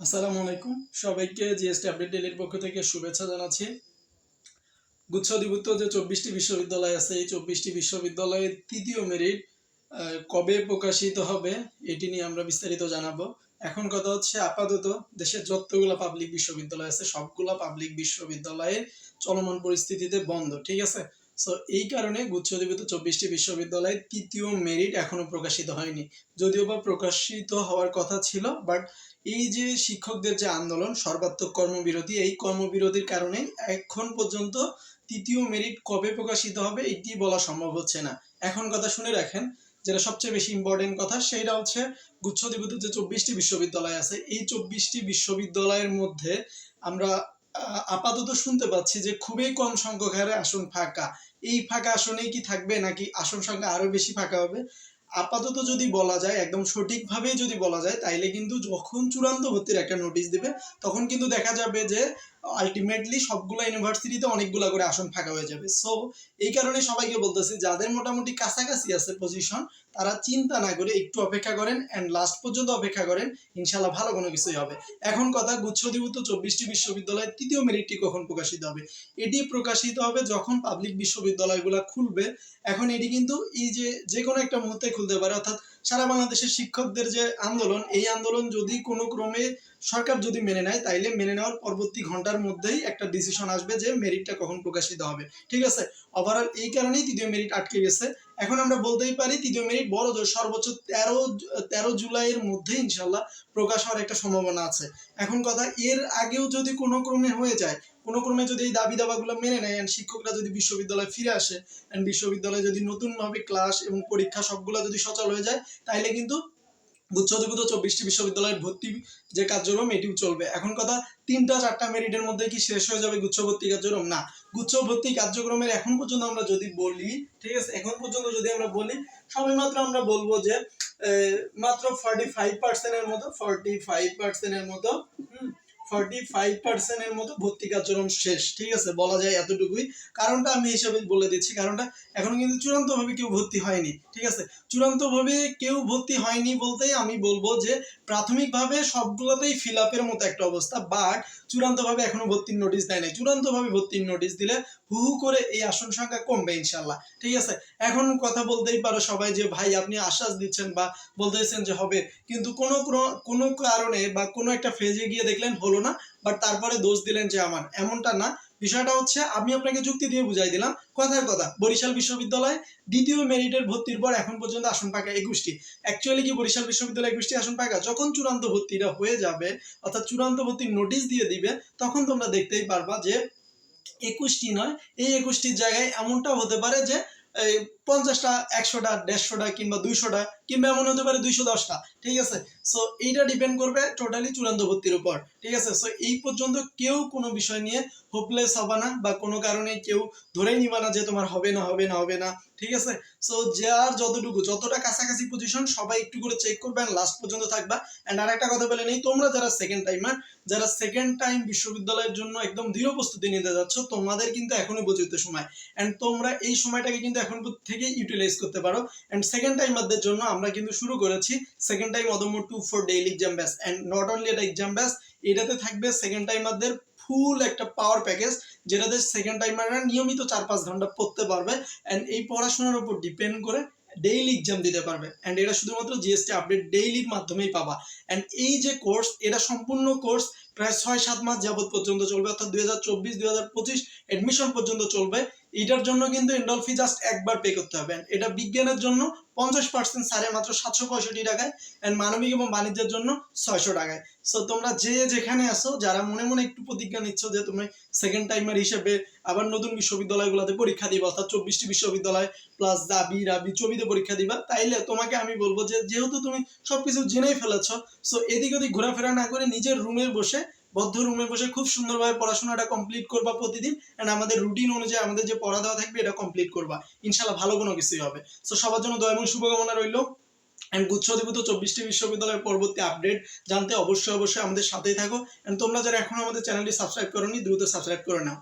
আসসালামু আলাইকুম। সবাইকে জিএসটি আপডেট ডেলির পক্ষ থেকে শুভেচ্ছা জানাচ্ছি। গুচ্ছ অধিভুক্ত যে চব্বিশটি বিশ্ববিদ্যালয় আছে, এই চব্বিশটি বিশ্ববিদ্যালয়ের তৃতীয় মেরিট কবে প্রকাশিত হবে এটি নিয়ে আমরা বিস্তারিত জানাব। এখন কথা হচ্ছে আপাতত দেশের যতগুলো পাবলিক বিশ্ববিদ্যালয় আছে, সবগুলা পাবলিক বিশ্ববিদ্যালয়ের চলমান পরিস্থিতিতে বন্ধ, ঠিক আছে? সো এই কারণে গুচ্ছ অধিভুক্ত চব্বিশটি বিশ্ববিদ্যালয়ের তৃতীয় মেরিট এখনও প্রকাশিত হয়নি। যদিও বা প্রকাশিত হওয়ার কথা ছিল বাট এই যে শিক্ষকদের যে আন্দোলন, সর্বাত্মক কর্মবিরতি, এই কর্মবিরতির কারণে এখন পর্যন্ত তৃতীয় মেরিট কবে প্রকাশিত হবে, এটি বলা সম্ভব হচ্ছে না। এখন কথা শুনে রাখেন, যেটা সবচেয়ে বেশি ইম্পর্টেন্ট কথা, সেটা হচ্ছে গুচ্ছদীভূত যে চব্বিশটি বিশ্ববিদ্যালয় আছে, এই চব্বিশটি বিশ্ববিদ্যালয়ের মধ্যে আমরা আপাতত শুনতে পাচ্ছি যে খুবই কম সংখ্যক হারে আসন ফাঁকা। এই ফাঁকা আসনেই কি থাকবে নাকি আসন সংখ্যা আরও বেশি ফাঁকা হবে? আপাতত যদি বলা যায়, একদম সঠিকভাবে যদি বলা যায়, তাইলে কিন্তু যখন চূড়ান্ত ভর্তির একটা নোটিশ দিবে, তখন কিন্তু দেখা যাবে যে আলটিমেটলি সবগুলো ইউনিভার্সিটিতে অনেকগুলা করে আসন ফাঁকা হয়ে যাবে। সো এই কারণে সবাইকে বলতেছি, যাদের মোটামুটি কাছাকাছি আছে পজিশন তারা চিন্তা না করে একটু অপেক্ষা করেন অ্যান্ড লাস্ট পর্যন্ত অপেক্ষা করেন ইনশাল্লাহ ভালো কোনো কিছুই হবে। এখন কথা গুচ্ছদীভূত চব্বিশটি বিশ্ববিদ্যালয়ের তৃতীয় মেরিটটি কখন প্রকাশিত হবে? এটি প্রকাশিত হবে যখন পাবলিক বিশ্ববিদ্যালয়গুলো খুলবে। এখন এটি কিন্তু এই যে যে কোনো একটা মুহূর্তে খুলতে পারে, অর্থাৎ সারা বাংলাদেশের শিক্ষকদের যে আন্দোলন, এই আন্দোলন যদি কোনো ক্রমে সরকার যদি মেনে নেয়, তাইলে মেনে নেওয়ার পরবর্তী ঘণ্টার মধ্যেই একটা ডিসিশন আসবে যে মেরিটটা কখন প্রকাশিত হবে। ঠিক আছে? ওভারঅল এই কারণেই তৃতীয় মেরিট আটকে গেছে। এখন আমরা বলতেই পারি তৃতীয় মেরিট বড় জোর, সর্বোচ্চ তেরো তেরো জুলাইয়ের মধ্যে ইনশাল্লাহ প্রকাশ হওয়ার একটা সম্ভাবনা আছে। এখন কথা, এর আগেও যদি কোনো ক্রমে হয়ে যায়, কোনো ক্রমে যদি এই দাবি দাবাগুলো মেনে নেয় অ্যান্ড শিক্ষকরা যদি বিশ্ববিদ্যালয়ে ফিরে আসে অ্যান্ড বিশ্ববিদ্যালয়ে যদি নতুনভাবে ক্লাস এবং পরীক্ষা সবগুলো যদি সচল হয়ে যায় তাহলে কিন্তু গুচ্ছদীভূত চব্বিশটি বিশ্ববিদ্যালয়ের ভর্তি যে কার্যক্রম, এটিও চলবে। এখন কথা, তিনটা চারটা মেরিটের মধ্যে কি শেষ হয়ে যাবে গুচ্ছ ভর্তি কার্যক্রম? না। গুচ্ছ ভর্তি কার্যক্রমের এখন পর্যন্ত আমরা যদি বলি, ঠিক আছে, এখন পর্যন্ত যদি আমরা বলি সবে মাত্র আমরা বলব যে মাত্র ফর্টি ফাইভ পার্সেন্টের মতো ফর্টি ফাইভ পার্সেন্টের মতো ফর্টি ফাইভ পার্সেন্টের মতো ভর্তি কার্যক্রম শেষ, ঠিক আছে? বলা যায় এতটুকুই। কারণটা আমি হিসাবে বলে দিচ্ছি, কারণটা এখনও কিন্তু চূড়ান্তভাবে কেউ ভর্তি হয়নি, ঠিক আছে? চূড়ান্তভাবে কেউ ভর্তি হয়নি বলতেই আমি বলব যে, প্রাথমিকভাবে সবগুলোতেই ফিল আপের মতো একটা অবস্থা বাট চূড়ান্তভাবে ভর্তির দেয় নাই। চূড়ান্তভাবে ভর্তির দিলে করে এই আসন সংখ্যা কমবে ইনশাল্লাহ ঠিক আছে? এখন কথা বলতেই পারো সবাই যে, ভাই, আপনি আশ্বাস দিচ্ছেন বা বলতেছেন যে হবে। কিন্তু কোনো কোনো কারণে বা কোনো একটা ফেজে গিয়ে দেখলেন হলো না বাট তারপরে দোষ দিলেন যে আমার। এমনটা না। বিষয়টা হচ্ছে, আমি আপনাকে যুক্তি দিয়ে বুঝাই দিলাম। কথার কথা, বরিশাল বিশ্ববিদ্যালয় দ্বিতীয় মেরিটের ভর্তির পর এখন পর্যন্ত আসন পাকা একুশটি। অ্যাকচুয়ালি কি বরিশাল বিশ্ববিদ্যালয় একুশটি আসন পাকা? যখন চূড়ান্ত ভর্তিটা হয়ে যাবে, অর্থাৎ চূড়ান্ত ভর্তির নোটিশ দিয়ে দিবে, তখন তোমরা দেখতেই পারবা যে একুশটি নয়, এই একুশটির জায়গায় এমনটাও হতে পারে যে পঞ্চাশটা, একশোটা, দেড়শোটা কিংবা দুইশোটা কিংবা এমন হতে পারে দুইশো দশটা, ঠিক আছে? সো এইটা ডিপেন্ড করবে টোটালি চূড়ান্ত ভর্তির উপর, ঠিক আছে? সো এই পর্যন্ত কেউ কোনো বিষয় নিয়ে হোপলেস হবে না বা কোনো কারণে কেউ ধরেই নিবা না যে তোমার হবে না হবে না হবে না, ঠিক আছে? সো যার যতটুকু, যতটা কাছাকাছি পজিশন সবাই একটু করে চেক করবেন লাস্ট পর্যন্ত থাকবা। অ্যান্ড আর একটা কথা বলে নেই, তোমরা যারা সেকেন্ড টাইমার যারা সেকেন্ড টাইম বিশ্ববিদ্যালয়ের জন্য একদম দৃঢ় প্রস্তুতি নিতে যাচ্ছ, তোমাদের কিন্তু এখনও উপযুক্ত সময়। অ্যান্ড তোমরা এই সময়টাকে কিন্তু এখন থেকে ইউটিলাইজ করতে পারো। অ্যান্ড সেকেন্ড টাইমারদের জন্য আমরা কিন্তু শুরু করেছি second time Adamya two for daily exam batch and not only এটা এক্সাম ব্যাস এটাতে থাকবে সেকেন্ড টাইমারদের ফুল একটা পাওয়ার প্যাকেজ যেটাতে সেকেন্ড টাইমাররা নিয়মিত চার পাঁচ ঘণ্টা পড়তে পারবে। অ্যান্ড এই পড়াশোনার উপর ডিপেন্ড করে ডেইলি এক্সাম দিতে পারবে। অ্যান্ড এটা শুধুমাত্র জিএসটি আপডেট ডেইলির মাধ্যমেই পাবা। অ্যান্ড এই যে কোর্স এটা সম্পূর্ণ কোর্স প্রায় ছয় সাত মাস যাবত পর্যন্ত চলবে, অর্থাৎ দুই হাজার চব্বিশ, দুই হাজার পঁচিশ এডমিশন পর্যন্ত চলবে। এটার জন্য কিন্তু এন্ডল ফি জাস্ট একবার পে করতে হবে। এটা বিজ্ঞানের জন্য পঞ্চাশ পার্সেন্ট সারে মাত্র সাতশো পঁয়ষট্টি টাকায়। অ্যান্ড মানবিক এবং বাণিজ্যের জন্য ছয়শো টাকায়। সো তোমরা যে যেখানে আসো যারা মনে মনে একটু প্রতিজ্ঞা নিচ্ছ যে তুমি সেকেন্ড টাইমার হিসেবে আবার নতুন বিশ্ববিদ্যালয়গুলোতে পরীক্ষা দিবা, অর্থাৎ চব্বিশটি বিশ্ববিদ্যালয় প্লাস দাবি, রাবি চবিতে পরীক্ষা দিবা, তাইলে তোমাকে আমি বলব যে যেহেতু তুমি সবকিছু জেনেই ফেলেছ সো এদিক ওদিক ঘোরাফেরা না করে নিজের রুমে বসে বদ্ধ রুমে বসে খুব সুন্দরভাবে পড়াশোনাটা কমপ্লিট করবা প্রতিদিন অ্যান্ড আমাদের রুটিন অনুযায়ী আমাদের যে পড়া দেওয়া থাকবে এটা কমপ্লিট করবা। ইনশাল্লাহ ভালো কোনো কিছুই হবে। সো সবার জন্য দয়া এবং শুভকামনা রইল। অ্যান্ড গুচ্ছ অধিভূত চব্বিশটি বিশ্ববিদ্যালয়ের পরবর্তী আপডেট জানতে অবশ্যই অবশ্যই আমাদের সাথেই থাকো। অ্যান্ড তোমরা যারা এখন আমাদের চ্যানেলটি সাবস্ক্রাইব করোনি, দ্রুত সাবস্ক্রাইব করে নাও।